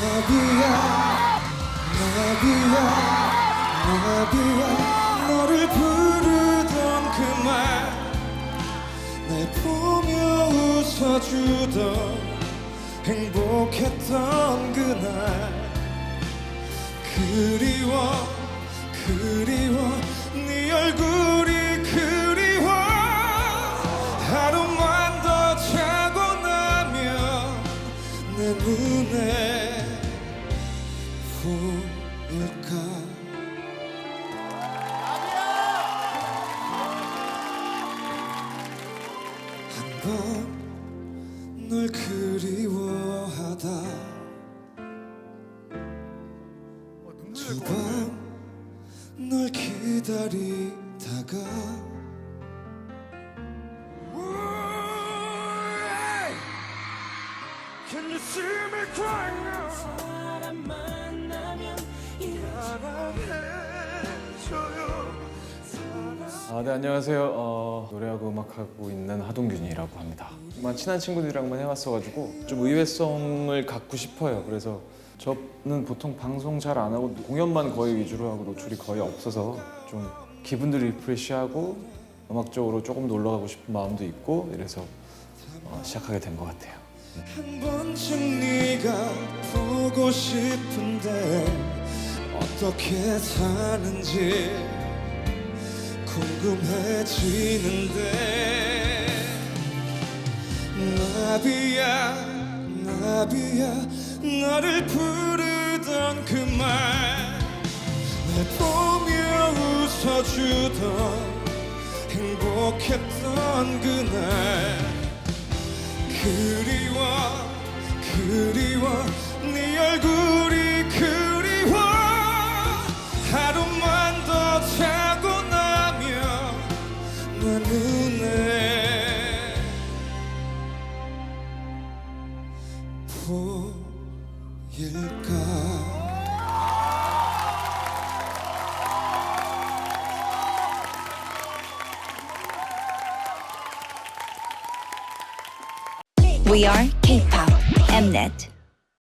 나비야 나비야 나비야. 너를 부르던 그말 날 보며 웃어주던 행복했던 그날. 그리워 그리워 네 얼굴이 그리워. 하루만 더 자고 나면 내 눈에 보일까 한 번 널 그리워하다 두 번 널 기다리다가 Can you see me crying now? 아, 네, 안녕하세요. 어, 노래하고 음악하고 있는 하동균이라고 합니다. 정말 친한 친구들이랑만 해왔어가지고 좀 의외성을 갖고 싶어요. 그래서 저는 보통 방송 잘 안 하고 공연만 거의 위주로 하고 노출이 거의 없어서 좀 기분도 리프레시하고 음악적으로 조금 놀러 가고 싶은 마음도 있고 이래서 어, 시작하게 된 것 같아요. 한 번쯤 네가 보고 싶은데 어떻게 사는지 궁금해지는데 나비야 나비야 너를 부르던 그 말 날 보며 웃어주던 행복했던 그날 그리워 그리워 네 얼굴 We are K-pop Mnet.